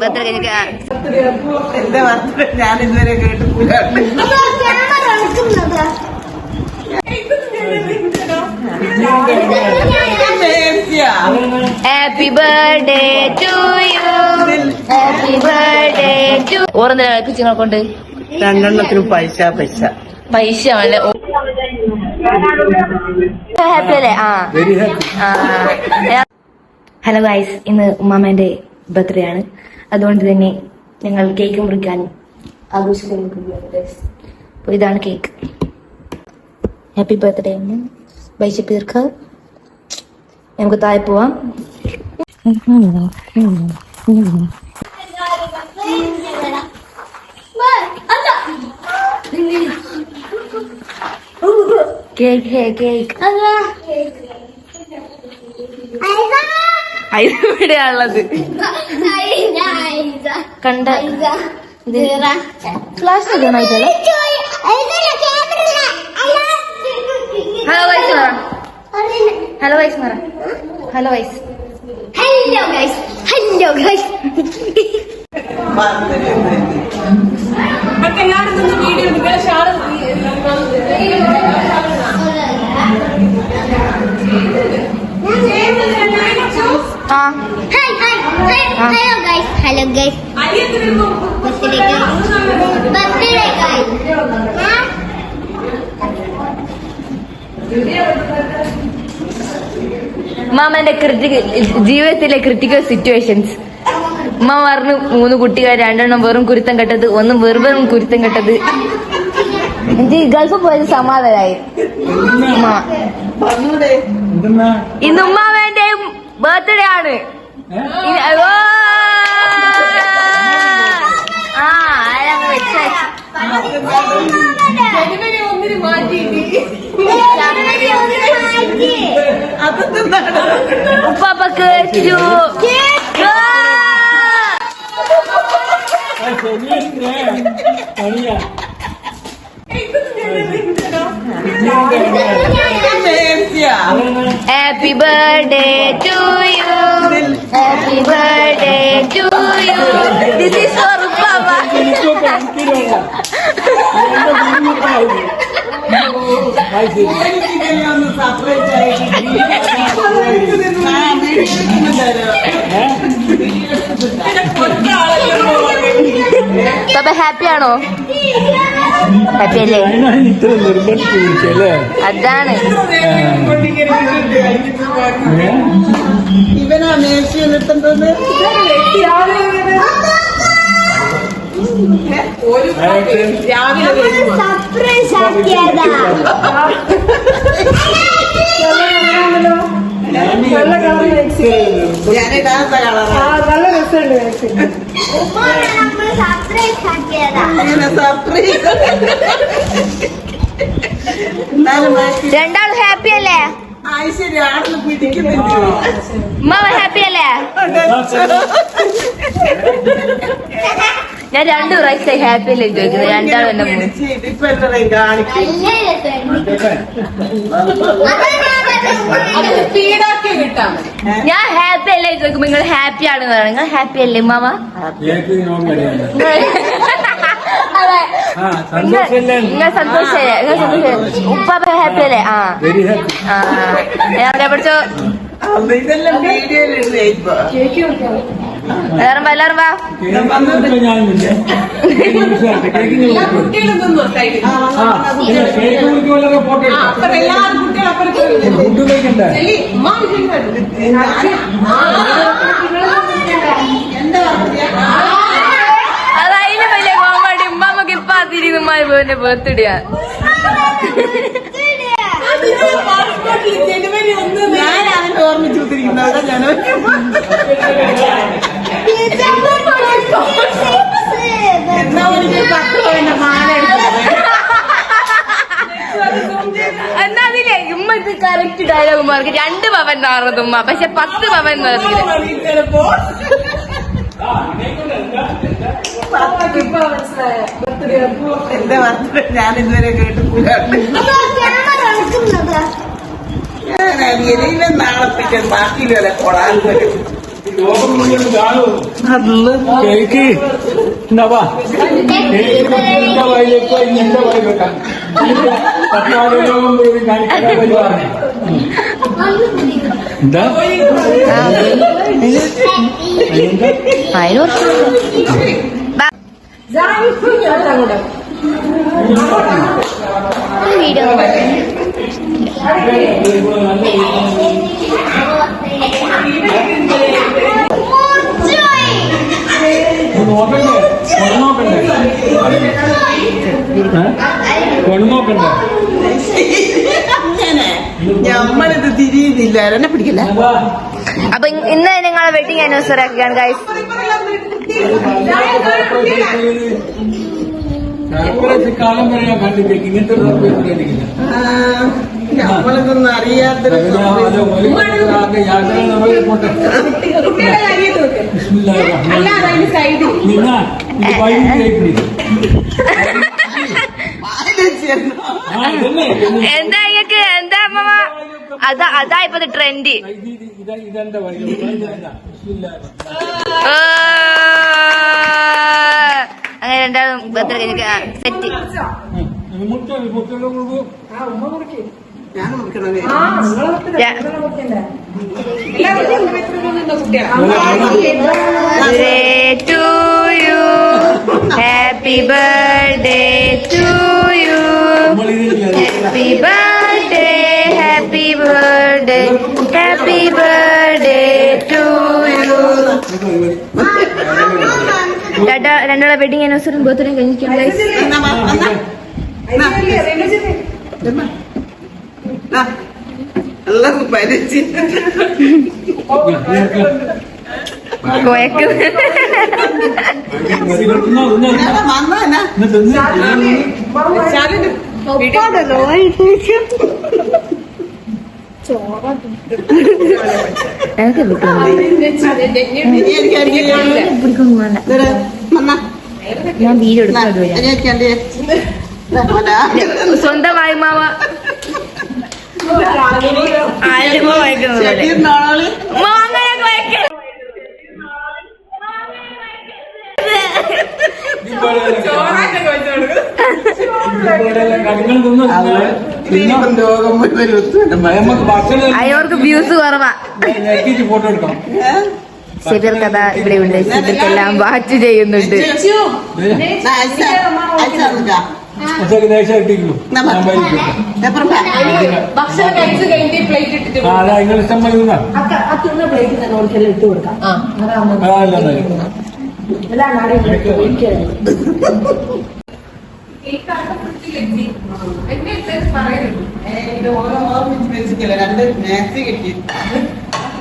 Birthday. എന്റെ വാർത്ത ഞാൻ ഇതുവരെ കേട്ടിട്ടില്ല. മേഴ്സിയാ. Happy birthday to you happy birthday to ഓറെന്താ കുച്ചിങ്ങളെ കൊണ്ട്? രണ്ടെണ്ണത്തിനും പൈസ പൈസ. പൈസ ആണല്ലേ ഹാപ്പി അല്ലേ? ആ. ഹലോ ഗൈസ് ഇന്ന് ഉമ്മാമേന്റെ ബർത്ത്ഡേ ആണ് അതുകൊണ്ട് തന്നെ ഞങ്ങൾ കേക്ക് മുറിക്കാൻ ആഘോഷിക്കുന്നു അപ്പോൾ ഇതാണ് കേക്ക്. ഹാപ്പി ബർത്ത്ഡേ ആണ് പൈസ തീർക്കുക നമുക്ക് താഴെ പോവാം. കേക്ക് കേക്ക് ഇവിടെയാണുള്ളത് കണ്ട. ഫ്ലാഷ് ആയിട്ടല്ലേ ഹലോ വൈസ് പറ ഹലോ വൈസ് പറ hello guys hello guys hello guys ah hello guys hello guys hello guys birthday guys മാമന്റെ ക്രിട്ടിക്കൽ ജീവിതത്തിലെ ക്രിട്ടിക്കൽ സിറ്റുവേഷൻസ് ഉമ്മ പറഞ്ഞു മൂന്ന് കുട്ടികൾ രണ്ടെണ്ണം വെറും കുരുത്തം കെട്ടത് ഒന്നും വെറും വെറും കുരുത്തം കെട്ടത്. എനിക്ക് ഗൾഫ് പോയത് സമാധാനായി. ഇന്നുമ്മ ബർത്ത്ഡേ ആണ്! ആ ആരങ്ങ് വെച്ച! മേഴ്സിയാ To you. Happy birthday to you. This is for Papa. എനിക്കിങ്ങനെ ഒന്ന് സർപ്രൈസ് ആയിട്ട് Papa ഹാപ്പി ആണോ ഹാപ്പി അല്ലേ അതാണ്. ഇവനാ മേശ നിർത്തുന്നത് സർപ്രൈസ് ആക്കിയതാ കളറാണ് ഉമ്മാണ് നമ്മൾ രണ്ടാളും ഹാപ്പി അല്ലേ? ഉമ്മ ഹാപ്പി അല്ലേ? ഞാൻ രണ്ടു പ്രാവശ്യം ഹാപ്പി അല്ലേ ചോദിക്കുന്നത് രണ്ടാളും എന്നെ ഞാൻ ഹാപ്പി അല്ലേ ചോദിക്കുമ്പോ നിങ്ങൾ ഹാപ്പി ആണെന്ന് പറയണം. നിങ്ങൾ ഹാപ്പി അല്ലേ മാമ സന്തോഷല്ലേ? നിങ്ങൾ സന്തോഷല്ലേ നിങ്ങൾ സന്തോഷം. ഉപ്പാപ്പ ഹാപ്പി അല്ലേ? ആ. ആ ഞാൻ കേക്ക് പഠിച്ചോ എല്ലാരും വാ. എല്ലാരും വാ അതായാലും വലിയ കോമഡി. ഉമ്മാമ്മക്ക് ഇപ്പൊ അതിരുന്നുമായി പോന്റെ ബർത്ത്ഡേ അതിന് പാസ്പോർട്ടിൽ ജനുവരി ഒന്ന് ഞാൻ അവന്റെ ഓർമ്മിച്ചു കുത്തിരിക്കുന്നത് അവിടെ ഞാൻ എന്നാ എനിക്ക് പത്ത് പവന്റെ മാല എടുത്തത് എന്നാ അതിലെ ഉമ്മ ഇത് കറക്റ്റ് ഡയലോഗ് മാർക്ക്. രണ്ട് പവൻ നാറത് ഉമ്മ പക്ഷെ പത്ത് പവൻ ചിലപ്പോ എന്റെ വാർത്ത ഞാൻ ഇതുവരെ കേട്ടിട്ടില്ല. ഞാൻ നാളെ പിറ്റേ ബാക്കിയില്ല കൊളാൻ വരും. ലോകം മുഴുവൻ കാണും കേക്ക് ഉണ്ടാവാ എന്റെ വായിലേക്ക് ഇനി എന്റെ വായി വെക്കാം എന്താ വീഡിയോ കൊണ്ടു ഞമ്മളിത് തിരിയുന്നില്ല. എന്നെ പിടിക്കില്ല. അപ്പൊ ഇന്ന് നിങ്ങളെ വെഡിങ് ആനിവേഴ്സറി ആക്കുകയാണ് ഗൈസ് കാലം വരെ ഞാൻ കണ്ടിട്ടേക്ക് ഇങ്ങനത്തെ ഒരു എന്താ ഇങ്ങക്ക്? എന്താ അമ്മ അതാ അതാ ഇപ്പത്തെ ട്രെൻഡ് അങ്ങനെ രണ്ടാളും set. To you happy birthday to you happy birthday happy birthday happy birthday to you രണ്ടാ രണ്ടാളെ വെഡിങ് ആനിവേഴ്സറിയും ബർത്ത്ഡേ കഴിഞ്ഞിരിക്കും കോയക്ക്. പരിച്ച് എനിക്ക് ഞാൻ എടുക്കാൻ സ്വന്തമായി ഭക്ഷണം അയോർക്ക് വ്യൂസ് കുറവാ ഫോട്ടോ എടുക്കാം ശബീർ കഥ ഇവിടെ ഉണ്ട് എല്ലാം വാച്ച് ചെയ്യുന്നുണ്ട് ഞാൻ അയച്ചാ- അയച്ചാ നിൽക്കാം. പക്ഷേ ദേശം ഇട്ടിരിക്കുന്നു. ഭക്ഷണം കഴിച്ച് കഴിഞ്ഞ് പ്ലേറ്റ് ഇട്ടിട്ട് ആ അതാ നിങ്ങൾ ഇഷ്ടം തിന്നാ. അല്ല എന്നാൽ. ഇത് ഓരോ ഓർമ്മിച്ച് വെച്ചിട്ടില്ല. രണ്ട് മാക്സി കിട്ടി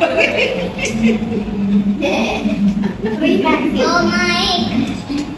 ബർഗർ ഇതാരുടെ ഫോൺ വിളിക്കുന്നത്?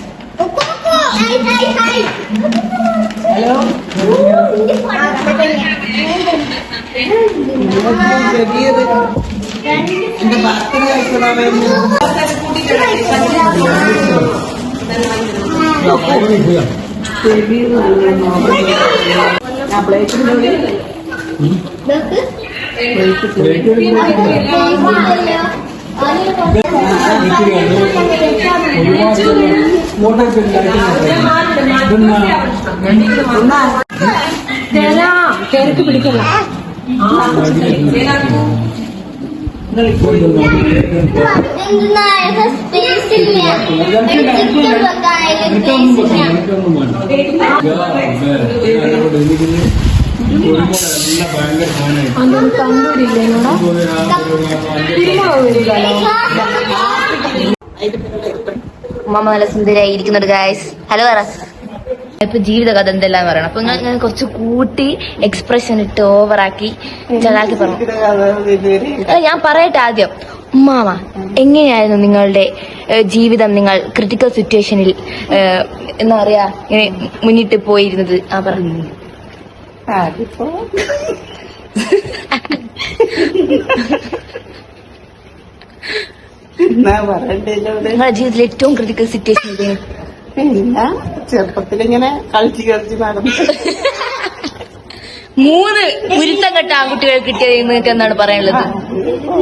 ഹലോ എന്റെ കഴിക്കണമെന്ന് ആ പ്ലേറ്റിന്റെ ഒരുപാട് ടിക്കറ്റ് വെക്കാൻ സ്പേസ് ഇല്ല ഉമ്മ നല്ല സുന്ദരിയായി ഇരിക്കുന്നുണ്ട് ഗായ്സ് ഹലോ അറസ് ഇപ്പൊ ജീവിത കഥ എന്തെല്ലാം പറയണം? അപ്പൊ ഞാൻ ഞാൻ കുറച്ച് കൂട്ടി എക്സ്പ്രഷൻ ഇട്ട് ഓവറാക്കി ചലാക്കി പറഞ്ഞു. ഞാൻ പറയട്ടെ ആദ്യം. ഉമ്മാമ എങ്ങനെയായിരുന്നു നിങ്ങളുടെ ജീവിതം നിങ്ങൾ ക്രിട്ടിക്കൽ സിറ്റുവേഷനിൽ എന്താ പറയാ ഇങ്ങനെ മുന്നിട്ട് പോയിരുന്നത്? ആ പറഞ്ഞു അതിപ്പോ നിങ്ങളുടെ ജീവിതത്തിലെ ഏറ്റവും ക്രിട്ടിക്കൽ സിറ്റുവേഷൻ ഇതേ ചെറുപ്പത്തിൽ ഇങ്ങനെ കളിച്ച് കളിച്ച് നടന്നു. മൂന്ന് ഉരുത്തം കെട്ട ആൺകുട്ടികൾ കിട്ടിയത് നിങ്ങൾക്ക് എന്താണ് പറയാനുള്ളത്?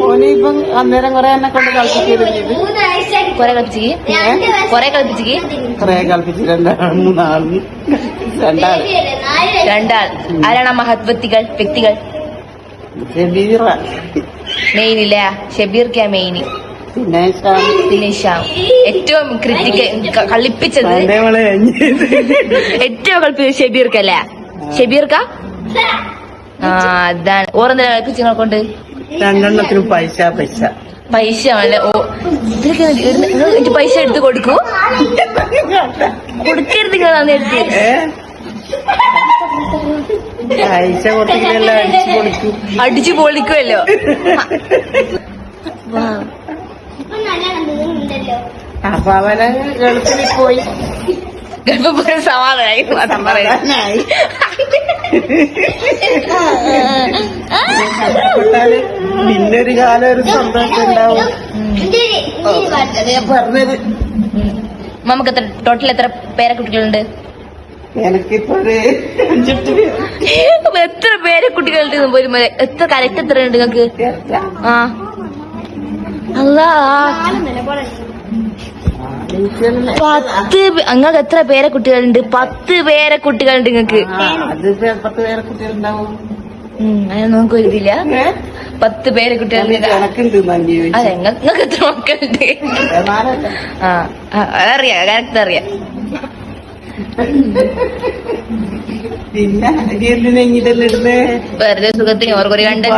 ഓനിപ്പം അന്നേരം കൊറേ എന്നെ കൊണ്ട് വയസ്സ് കൊറേ കളിപ്പിച്ച്? രണ്ടാൾ. ആരാണ് മഹത്വത്തികൾ വ്യക്തികൾ? ഷബീറ. മെയിൻ ഇല്ല? ഷബീർക്കാ മെയിൻ. പിന്നെ പിന്നെ ഏറ്റവും ക്രിട്ടിക്കൽ കളിപ്പിച്ചത് ഏറ്റവും കളിപ്പിച്ചത് ഷെബീർക്കല്ലേ? ഷബീർക്ക? ആ അതാണ്. ഓറെന്താ കളിപ്പിച്ച് നിങ്ങളെ കൊണ്ട്? രണ്ടെണ്ണത്തിന് പൈസ പൈസ. പൈസ ആണല്ലേ ഓ ഇടുന്ന- എനിക്ക് പൈസ എടുത്ത് കൊടുക്കൂ. കൊടുക്കരുത് നിങ്ങൾ അന്ന് എടുത്ത്. പൈസ അടിച്ചു പൊളിക്കുമല്ലോ വാ. അപ്പൊ അവന് ഗൾഫിൽ പോയി. ഗൾഫിൽ പോയി സമാധാനായി സമാധാനായി. പിന്നൊരു കാലം ഒരു സന്തോഷം ഉണ്ടാവും. പറഞ്ഞത് നമുക്ക് എത്ര ടോട്ടൽ എത്ര പേരെ കുട്ടികളുണ്ട്? എനിക്കിപ്പോ ഒരു എത്ര പേരെ കുട്ടികളുണ്ട് പോലും എത്ര കറക്റ്റ് എത്ര ഉണ്ട് നിങ്ങൾക്ക്? ആ. അല്ലാ പത്ത് നിങ്ങൾക്ക് എത്ര പേരെ കുട്ടികളുണ്ട്? പത്ത് പേരെ കുട്ടികളുണ്ട് നിങ്ങക്ക് പത്ത് പേരെ കുട്ടികളുണ്ടാവും. നമുക്ക് ഏ? പത്ത് പേരെ കുട്ടികളുണ്ട്. അതെ നിങ്ങൾക്ക് എത്ര മക്കളുണ്ട്? ആ അതറിയാം കറക്റ്റ് അറിയാം. പിന്നെ ഓർക്കൊരു എന്തിനാ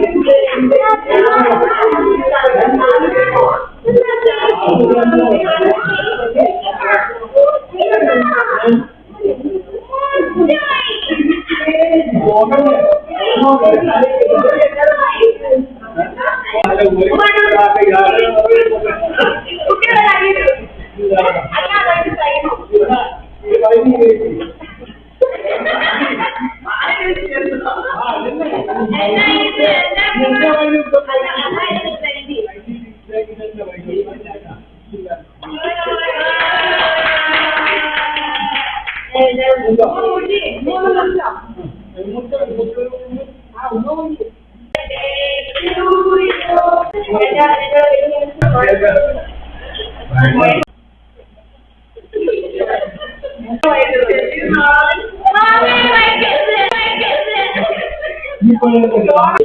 വെറുതെ സുഖത്തിന് ഓർക്കൊരു കണ്ടുണ്ടായി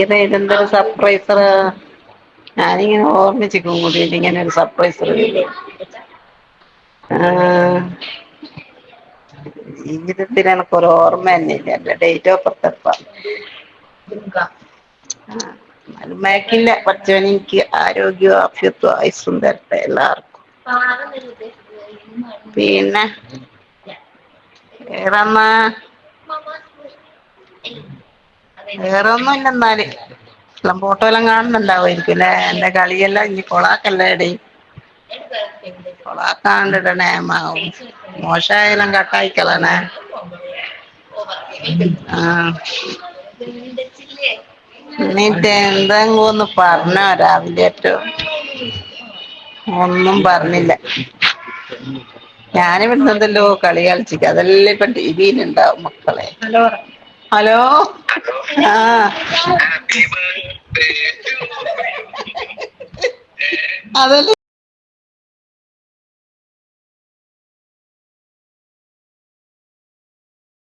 ഈയിടെ ഇതെന്തൊരു സർപ്രൈസർ ഞാനിങ്ങനെ ഓർമ്മിച്ചിരിക്കും കൂടി ഇങ്ങനെ ഒരു സർപ്രൈസർ ജീവിതത്തിൽ എനിക്ക് ഒരു ഓർമ്മ തന്നെ ഇല്ല എന്റെ ഡേറ്റ് ഓഫ് ബർത്ത് എപ്പ മേക്കില്ല. പഠിച്ചവൻ എനിക്ക് ആരോഗ്യവും ആഫ്യത്വം ആയുസ്സും തരട്ടെ എല്ലാവർക്കും. പിന്നെ വേറെന്നാ വേറെ ഒന്നും ഇല്ല എന്നാൽ. എല്ലാം ഫോട്ടോ എല്ലാം കാണുന്നുണ്ടാവുമായിരിക്കും അല്ലേ? എന്റെ കളിയെല്ലാം ഇനി കൊളാക്കല്ലേ എടി? കൊളാക്കാണ്ടിടണേ മോശമായാലും കട്ടായിക്കളണേ ആ. എന്തെങ്കിലും ഒന്ന് പറഞ്ഞോ രാവിലെ ഏറ്റവും. ഒന്നും പറഞ്ഞില്ല. ഞാനിവിടുന്നതല്ലോ കളി കളിച്ചിട്ട് അതെല്ലാം ഇപ്പൊ ടി വിയിലുണ്ടാവും മക്കളെ. ഹലോ? ആ. അതല്ലേ?